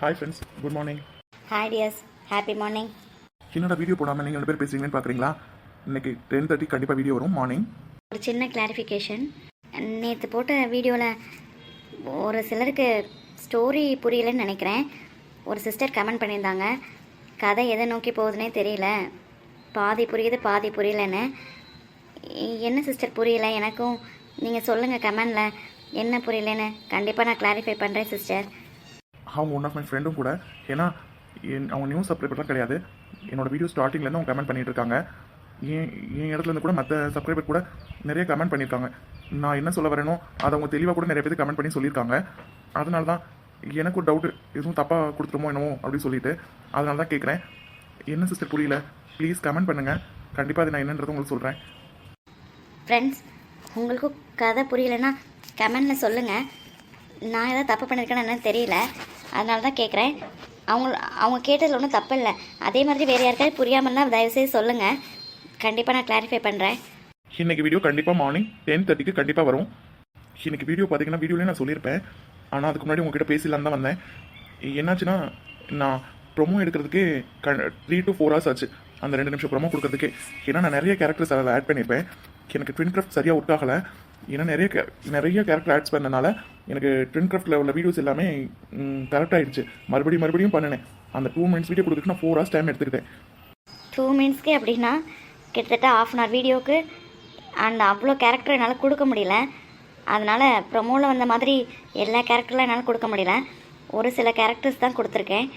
Hi friends good morning hi dears happy morning என்னோட video போடாமல் நீங்கள் ரெண்டு பேர் பேசுறீங்கன்னு பார்க்குறீங்களா இன்னைக்கு டென் தேர்ட்டி கண்டிப்பாக வீடியோ வரும். மார்னிங் ஒரு சின்ன கிளாரிஃபிகேஷன் நேற்று போட்ட வீடியோவில் ஒரு சிலருக்கு ஸ்டோரி புரியலன்னு நினைக்கிறேன். ஒரு சிஸ்டர் கமெண்ட் பண்ணியிருந்தாங்க. கதை எதை நோக்கி போகுதுன்னே தெரியல. பாதி புரியுது பாதி புரியலன்னு. என்ன சிஸ்டர் புரியல? எனக்கும் நீங்கள் சொல்லுங்கள் கமெண்டில் என்ன புரியலன்னு. கண்டிப்பாக நான் கிளாரிஃபை பண்ணுறேன் சிஸ்டர் அவங்க ஒன் ஆஃப் மை ஃப்ரெண்டும் கூட ஏன்னா என் அவங்க நியூஸ் சப்ஸ்கிரைபர்லாம் கிடையாது. என்னோட வீடியோ ஸ்டார்டிங்லேருந்து அவங்க கமெண்ட் பண்ணிகிட்டு இருக்காங்க. என் என் இடத்துலேருந்து கூட மற்ற சப்ஸ்கிரைபர் கூட நிறைய கமெண்ட் பண்ணியிருக்காங்க நான் என்ன சொல்ல வரேனோ அதை அவங்க தெளிவாக கூட நிறைய பேர் கமெண்ட் பண்ணி சொல்லியிருக்காங்க அதனால தான் எனக்கு ஒரு டவுட்டு எதுவும் தப்பாக கொடுத்துருமோ என்னமோ அப்படின்னு சொல்லிட்டு அதனால தான் கேட்குறேன் என்ன சிஸ்டர் புரியல? ப்ளீஸ் கமெண்ட் பண்ணுங்கள் கண்டிப்பாக அது நான் என்னன்றது உங்களுக்கு சொல்கிறேன் ஃப்ரெண்ட்ஸ் உங்களுக்கும் கதை புரியலன்னா கமெண்டில் சொல்லுங்கள் நான் எதாவது தப்பு பண்ணியிருக்கேன்னு என்னன்னு தெரியல. அதனால தான் கேட்குறேன் அவங்க அவங்க கேட்டதில் ஒன்றும் தப்பு இல்லை. அதே மாதிரி வேறு யாருக்காவது புரியாமல்னா தயவுசெய்து சொல்லுங்கள் கண்டிப்பாக நான் கிளாரிஃபை பண்ணுறேன் இன்னைக்கு வீடியோ கண்டிப்பாக மார்னிங் டென் தேர்ட்டிக்கு கண்டிப்பாக வரும். இன்னைக்கு வீடியோ பார்த்தீங்கன்னா வீடியோலேயே நான் சொல்லியிருப்பேன். ஆனால் அதுக்கு முன்னாடி உங்ககிட்ட பேசலான்னு தான் வந்தேன். என்னாச்சுன்னா நான் ப்ரொமோ எடுக்கிறதுக்கே க த்ரீ டு ஃபோர் ஹவர்ஸ் ஆச்சு. அந்த ரெண்டு நிமிஷம் ப்ரொமோ கொடுக்கறதுக்கு. ஏன்னா நான் நிறைய கேரக்டர்ஸ் அதில் ஆட் பண்ணியிருப்பேன். எனக்கு ட்வின் கிராஃப்ட் சரியாக ஒர்க் ஆகலை. ஏன்னா நிறைய நிறைய கேரக்டர் ஆட்ஸ் பண்ணனால எனக்கு ட்வின் கிராஃப்டில் உள்ள வீடியோஸ் எல்லாமே கரெக்ட் ஆயிடுச்சு. மறுபடியும் மறுபடியும் பண்ணினேன். அந்த டூ மினிட்ஸ் வீடியோ கொடுத்துட்டு நான் ஃபோர் ஹவர்ஸ் டைம் எடுத்துக்கிட்டேன். டூ மினிட்ஸ்க்கு அப்படின்னா கிட்டத்தட்ட ஆஃப் அன் ஹவர் வீடியோவுக்கு அந்த அவ்வளோ கேரக்டர் என்னால் கொடுக்க முடியல. அதனால் ப்ரொமோவில் வந்த மாதிரி எல்லா கேரக்டர்லாம் என்னால் கொடுக்க முடியல. ஒரு சில கேரக்டர்ஸ் தான் கொடுத்துருக்கேன்.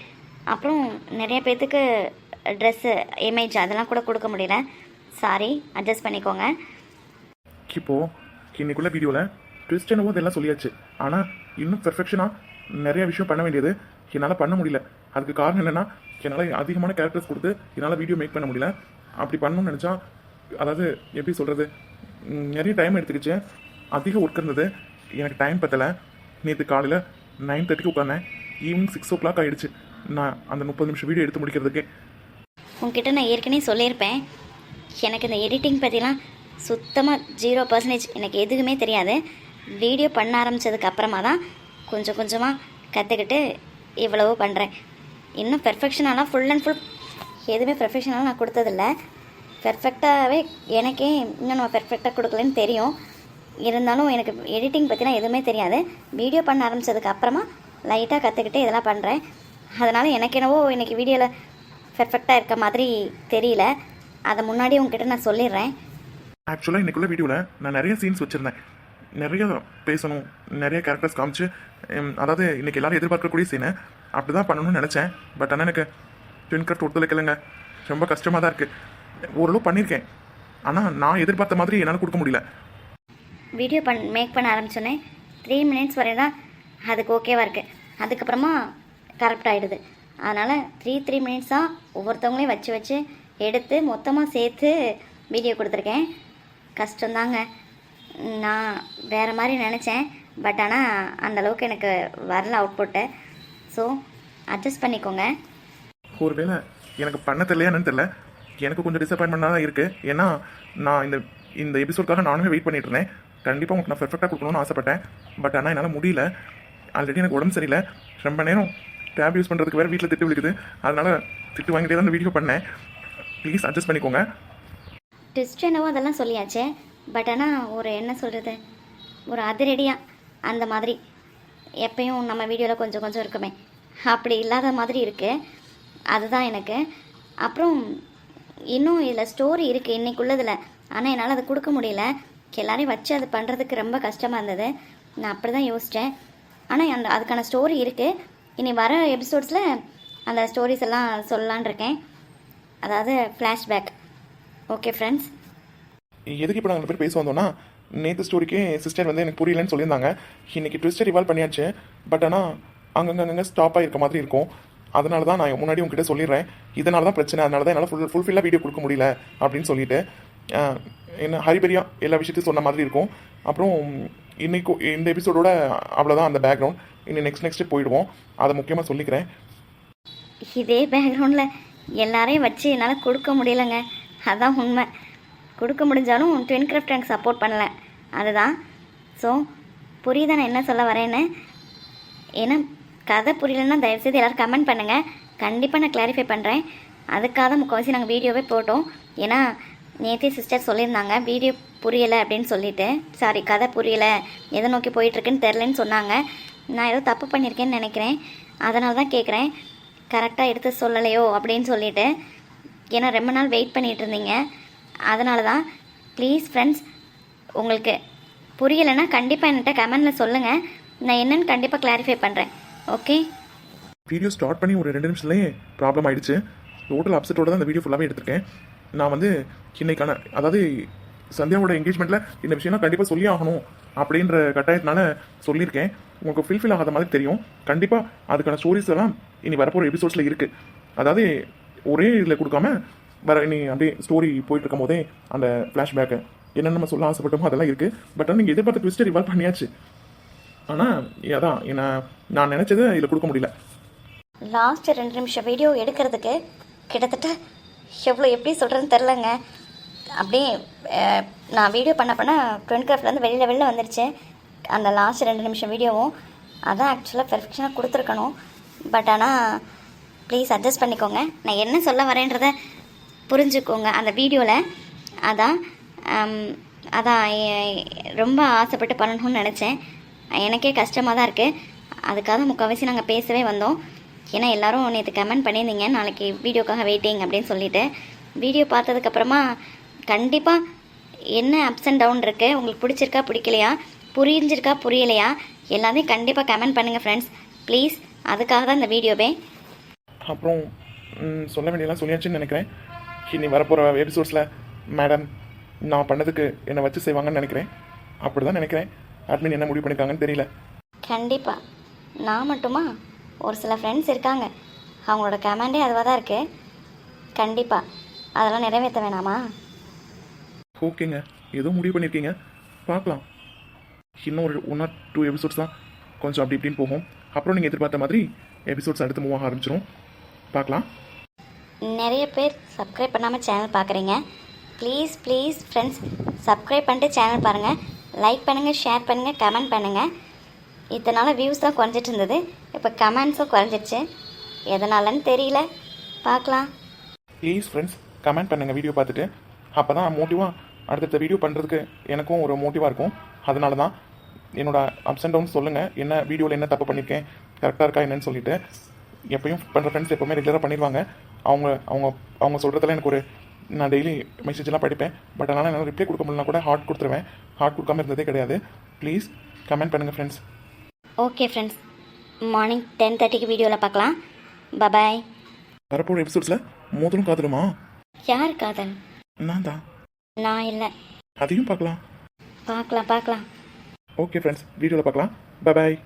அப்புறம் நிறைய பேர்த்துக்கு ட்ரெஸ்ஸு இமேஜ் அதெல்லாம் கூட கொடுக்க முடியல. சாரி அட்ஜஸ்ட் பண்ணிக்கோங்க. இப்போது இன்னைக்குள்ள வீடியோவில் ட்விஸ்ட் என்னவோ இதெல்லாம் சொல்லியாச்சு. ஆனால் இன்னும் பெர்ஃபெக்ஷனாக நிறைய விஷயம் பண்ண வேண்டியது என்னால் பண்ண முடியல. அதுக்கு காரணம் என்னென்னா என்னால் அதிகமான கேரக்டர்ஸ் கொடுத்து என்னால் வீடியோ மேக் பண்ண முடியல. அப்படி பண்ணணும்னு நினச்சா அதாவது எப்படி சொல்கிறது நிறைய டைம் எடுத்துக்கிச்சு. அதிக ஒர்க் இருந்தது. எனக்கு டைம் பத்தலை. நேற்று காலையில் நைன் தேர்ட்டிக்கு உட்காந்தேன் ஈவினிங் சிக்ஸ் ஓ கிளாக் ஆகிடுச்சு நான் அந்த முப்பது நிமிஷம் வீடியோ எடுத்து முடிக்கிறதுக்கு. உங்ககிட்ட நான் ஏற்கனவே சொல்லியிருப்பேன். எனக்கு இந்த எடிட்டிங் பற்றிலாம் சுத்தமாக ஜீரோ பர்சன்டேஜ் எனக்கு எதுவுமே தெரியாது. வீடியோ பண்ண ஆரம்பித்ததுக்கு அப்புறமா தான் கொஞ்சம் கொஞ்சமாக கற்றுக்கிட்டு இவ்வளவோ பண்ணுறேன் இன்னும் பெர்ஃபெக்ஷனாலாம் ஃபுல் அண்ட் ஃபுல் எதுவுமே பெர்ஃபெக்ஷனாலாம் நான் கொடுத்ததில்ல. பெர்ஃபெக்டாகவே எனக்கே இன்னும் நம்ம பெர்ஃபெக்டாக கொடுக்கலன்னு தெரியும். இருந்தாலும் எனக்கு எடிட்டிங் பற்றிலாம் எதுவுமே தெரியாது. வீடியோ பண்ண ஆரம்பித்ததுக்கு அப்புறமா லைட்டாக கற்றுக்கிட்டு இதெல்லாம் பண்ணுறேன் அதனால் எனக்கு என்னவோ இன்றைக்கி வீடியோவில் பெர்ஃபெக்டாக இருக்க மாதிரி தெரியல. அதை முன்னாடி உங்ககிட்ட நான் சொல்லிடுறேன். ஆக்சுவலாக இன்றைக்குள்ள வீடியோவில் நான் நிறைய சீன்ஸ் வச்சுருந்தேன். நிறைய பேசணும் நிறைய கேரக்டர்ஸ் காமிச்சு அதாவது இன்றைக்கி எல்லாரும் எதிர்பார்க்கக்கூடிய சீனை அப்படி தான் பண்ணணும்னு நினச்சேன். பட் ஆனால் எனக்கு ட்வின் கட் ஒத்துழைக்கலைங்க. ரொம்ப கஷ்டமாக தான் இருக்குது ஓரளவு பண்ணியிருக்கேன். ஆனால் நான் எதிர்பார்த்த மாதிரி என்னால் கொடுக்க முடியல. வீடியோ பண் மேக் பண்ண ஆரம்பிச்சோன்னே த்ரீ மினிட்ஸ் வரை தான் அதுக்கு ஓகேவாக இருக்குது அதுக்கப்புறமா கரெக்ட் ஆகிடுது அதனால் த்ரீ த்ரீ மினிட்ஸாக ஒவ்வொருத்தவங்களையும் வச்சு வச்சு எடுத்து மொத்தமாக சேர்த்து வீடியோ கொடுத்துருக்கேன். கஷ்டம்தாங்க. நான் வேறு மாதிரி நினச்சேன். பட் ஆனால் அந்தளவுக்கு எனக்கு வரல அவுட்புட்டு ஸோ அட்ஜஸ்ட் பண்ணிக்கோங்க. ஒருவேளை எனக்கு பண்ண தெரியலையான்னு தெரியல. எனக்கு கொஞ்சம் டிசப்பாயின்மெண்ட்டாக தான் இருக்குது ஏன்னா நான் இந்த இந்த எபிசோட்காக நானுமே வெயிட் பண்ணிட்டு இருந்தேன். கண்டிப்பாக உங்களுக்கு நான் பெர்ஃபெக்டாக கொடுக்கணும்னு ஆசைப்பட்டேன். பட் ஆனால் என்னால் முடியல. ஆல்ரெடி எனக்கு உடம்பு சரியில்லை. ரொம்ப நேரம் டேப் யூஸ் பண்ணுறதுக்கு வேறு வீட்டில் திட்டு விழுக்குது அதனால் திட்டு வாங்கிட்டே தான் இந்த வீடியோ பண்ணேன். ப்ளீஸ் அட்ஜஸ்ட் பண்ணிக்கோங்க. டெஸ்ட் என்னவோ அதெல்லாம் சொல்லியாச்சே. பட் ஆனால் ஒரு என்ன சொல்கிறது ஒரு அதிரடியாக அந்த மாதிரி. எப்பயும் நம்ம வீடியோவில் கொஞ்சம் கொஞ்சம் இருக்குமே. அப்படி இல்லாத மாதிரி இருக்குது அதுதான் எனக்கு. அப்புறம் இன்னும் இதில் ஸ்டோரி இருக்குது இன்றைக்குள்ளதில் ஆனால் என்னால் அதை கொடுக்க முடியல. எல்லாரையும் வச்சு அது பண்ணுறதுக்கு ரொம்ப கஷ்டமாக இருந்தது. நான் அப்படி தான் யோசித்தேன் ஆனால் அந்த அதுக்கான ஸ்டோரி இருக்குது இனி வர எபிசோட்ஸில் அந்த ஸ்டோரிஸ் எல்லாம் சொல்லலான் இருக்கேன். அதாவது ஃப்ளாஷ்பேக் ஓகே ஃப்ரெண்ட்ஸ் எதுக்கு இப்போ நாங்கள் பேர் பேச வந்தோம்னா நேற்று ஸ்டோரிக்கே சிஸ்டர் வந்து எனக்கு புரியலன்னு சொல்லியிருந்தாங்க. இன்னைக்கு ட்விஸ்டர் ரிவால்வ் பண்ணியாச்சு. பட் ஆனால் அங்கங்க அங்கங்கே ஸ்டாப் ஆகிருக்க மாதிரி இருக்கும். அதனால தான் நான் முன்னாடி உங்ககிட்ட சொல்லிடுறேன். இதனால தான் பிரச்சனை. அதனால தான் என்னால் ஃபுல் ஃபுல்ஃபில்லாக வீடியோ கொடுக்க முடியல அப்படின்னு சொல்லிட்டு என்ன ஹரிபரியா எல்லா விஷயத்தையும் சொன்ன மாதிரி இருக்கும். அப்புறம் இன்னைக்கு இந்த எபிசோடோட அவ்வளோதான் அந்த பேக்ரவுண்ட் இன்னும் நெக்ஸ்ட் நெக்ஸ்ட் போயிடுவோம். அதை முக்கியமாக சொல்லிக்கிறேன். இதே பேக்ரவுண்டில் எல்லாரையும் வச்சு என்னால் கொடுக்க முடியலங்க. அதுதான் உண்மை. கொடுக்க முடிஞ்சாலும் ட்வின் கிராஃப்ட் எனக்கு சப்போர்ட் பண்ணல. அதுதான். ஸோ புரியுதா நான் என்ன சொல்ல வரேன்னு? ஏன்னா கதை புரியலன்னா தயவுசெய்து எல்லோரும் கமெண்ட் பண்ணுங்கள் கண்டிப்பாக நான் கிளாரிஃபை பண்ணுறேன் அதுக்காக தான் முக்கால்வாசி நாங்கள் வீடியோவே போட்டோம். ஏன்னா நேற்றி சிஸ்டர் சொல்லியிருந்தாங்க வீடியோ புரியலை அப்படின்னு சொல்லிட்டு. சாரி கதை புரியலை. எதை நோக்கி போயிட்டுருக்குன்னு தெரிலன்னு சொன்னாங்க. நான் ஏதோ தப்பு பண்ணியிருக்கேன்னு நினைக்கிறேன். அதனால தான் கேட்குறேன் கரெக்டாக எடுத்து சொல்லலையோ? அப்படின்னு சொல்லிவிட்டு ஏன்னா ரொம்ப நாள் வெயிட் பண்ணிகிட்டு இருந்தீங்க. அதனால தான் ப்ளீஸ் ஃப்ரெண்ட்ஸ் உங்களுக்கு புரியலைன்னா கண்டிப்பாக என்கிட்ட கமெண்டில் சொல்லுங்கள் நான் என்னென்னு கண்டிப்பாக கிளாரிஃபை பண்ணுறேன் ஓகே வீடியோ ஸ்டார்ட் பண்ணி ஒரு ரெண்டு நிமிஷத்துலேயே ப்ராப்ளம் ஆகிடுச்சு டோட்டல் அப்செட்டோட தான் இந்த வீடியோ ஃபுல்லாகவே எடுத்திருக்கேன். நான் வந்து இன்னைக்கான அதாவது சந்தியாவோட என்கேஜ்மெண்ட்டில் இந்த விஷயம்லாம் கண்டிப்பாக சொல்லி ஆகணும் அப்படின்ற கட்டாயத்தினால சொல்லியிருக்கேன். உங்களுக்கு ஃபில்ஃபில் ஆகாத மாதிரி தெரியும். கண்டிப்பாக அதுக்கான ஸ்டோரிஸ் எல்லாம் இனி வரப்போகிற எபிசோட்ஸில் இருக்குது அதாவது ஒரே இதில் கொடுக்காம வர நீ அப்படியே ஸ்டோரி போயிட்டு இருக்கும் போதே அந்த ஃப்ளாஷ்பேக்கு என்னென்ன நம்ம சொல்ல ஆசைப்பட்டோமோ அதெல்லாம் இருக்குது பட் ஆனால் நீங்கள் எதிர்பார்த்த ட்விஸ்ட்டை ரிவால்வ் பண்ணியாச்சு. ஆனால் அதான் என்ன நான் நினச்சதை இதில் கொடுக்க முடியல. லாஸ்ட் ரெண்டு நிமிஷம் வீடியோ எடுக்கிறதுக்கு கிட்டத்தட்ட எவ்வளோ எப்படி சொல்கிறதுன்னு தெரிலங்க அப்படியே நான் வீடியோ பண்ண பண்ண ட்வென் கிராஃப்ட்லேருந்து வெளியில் வெளில வந்துருச்சு. அந்த லாஸ்ட் ரெண்டு நிமிஷம் வீடியோவும் அதான் ஆக்சுவலாக பெர்ஃபெக்ஷனாக கொடுத்துருக்கணும். பட் ஆனால் ப்ளீஸ் அட்ஜஸ்ட் பண்ணிக்கோங்க. நான் என்ன சொல்ல வரேன்றத புரிஞ்சுக்கோங்க. அந்த வீடியோவில் அதான் அதான் ரொம்ப ஆசைப்பட்டு பண்ணணும்னு நினச்சேன். எனக்கே கஷ்டமாக தான் இருக்குது அதுக்காக முக்கால்வாசி நாங்கள் பேசவே வந்தோம். ஏன்னா எல்லோரும் நேற்று கமெண்ட் பண்ணியிருந்தீங்க. நாளைக்கு வீடியோக்காக வெயிட்டிங் அப்படின்னு சொல்லிட்டு. வீடியோ பார்த்ததுக்கப்புறமா கண்டிப்பாக என்ன அப்ஸ் அண்ட் டவுன் இருக்குது உங்களுக்கு பிடிச்சிருக்கா பிடிக்கலையா? புரிஞ்சிருக்கா புரியலையா? எல்லாத்தையும் கண்டிப்பாக கமெண்ட் பண்ணுங்கள் ஃப்ரெண்ட்ஸ் ப்ளீஸ் அதுக்காக தான் இந்த வீடியோவே அப்புறம் சொல்ல வேண்டியதெல்லாம் சொல்லியாச்சுன்னு நினைக்கிறேன். இனி வரப்போகிற எபிசோட்ஸில் மேடம் நான் பண்ணதுக்கு என்னை வச்சு செய்வாங்கன்னு நினைக்கிறேன். அப்படி தான் நினைக்கிறேன். அட்மின் என்ன முடிவு பண்ணியிருக்காங்கன்னு தெரியல. கண்டிப்பாக நான் மட்டுமா? ஒரு சில ஃப்ரெண்ட்ஸ் இருக்காங்க. அவங்களோட கமெண்டே அதுவாக தான் இருக்குது கண்டிப்பாக அதெல்லாம் நிறைவேற்ற வேணாமா? ஓகேங்க. ஏதோ முடிவு பண்ணியிருக்கீங்க பார்க்கலாம். இன்னும் ஒரு ஒன் ஆர் டூ எபிசோட்ஸ் தான். கொஞ்சம் அப்படி இப்படின்னு போகும். அப்புறம் நீங்கள் எதிர்பார்த்த மாதிரி எபிசோட்ஸ் அடுத்து மூவ் ஆக ஆரம்பிச்சிரும். பார்க்கலாம். நிறைய பேர் சப்ஸ்கிரைப் பண்ணாமல் சேனல் பார்க்குறீங்க. ப்ளீஸ் ப்ளீஸ் ஃப்ரெண்ட்ஸ் சப்ஸ்கிரைப் பண்ணிட்டு சேனல் பாருங்கள் லைக் பண்ணுங்கள் ஷேர் பண்ணுங்கள் கமெண்ட் பண்ணுங்கள் இதனால் வியூஸ் தான் குறைஞ்சிட்டு இருந்தது. இப்போ கமெண்ட்ஸும் குறைஞ்சிருச்சு எதனாலன்னு தெரியல. பார்க்கலாம். ப்ளீஸ் ஃப்ரெண்ட்ஸ் கமெண்ட் பண்ணுங்கள் வீடியோ பார்த்துட்டு. அப்போ தான் மோட்டிவாக அடுத்தடுத்த வீடியோ பண்ணுறதுக்கு எனக்கும் ஒரு மோட்டிவாக இருக்கும். அதனால தான் என்னோட அப்ஸ் அண்ட் டவுன்ஸ் சொல்லுங்கள் என்ன வீடியோவில் என்ன தப்பு பண்ணியிருக்கேன் கரெக்டாக இருக்கா என்னன்னு சொல்லிட்டு. எப்பயும் பண்ணுற ஃப்ரெண்ட்ஸ் எப்போவுமே ரெகுலராக பண்ணிடுவாங்க. அவங்க அவங்க அவங்க சொல்கிறதுல எனக்கு ஒரு நான் டெய்லி மெசேஜ்லாம் படிப்பேன். பட் அதனால் என்னால் ரிப்ளை கொடுக்க முடியலனா கூட ஹார்ட் கொடுத்துருவேன். ஹார்ட் கொடுக்காம இருந்ததே கிடையாது. ப்ளீஸ் கமெண்ட் பண்ணுங்கள் friends okay friends morning ten தேர்ட்டிக்கு வீடியோவில் பார்க்கலாம். பபாய் வரப்போகிற எபிசோட்ஸில் மோதலும் காதலுமா? யார் காதல்? நான் தான். நான் இல்லை. அதையும் பார்க்கலாம். பார்க்கலாம் பார்க்கலாம். ஓகே ஃப்ரெண்ட்ஸ் வீடியோவில் பார்க்கலாம். பாய்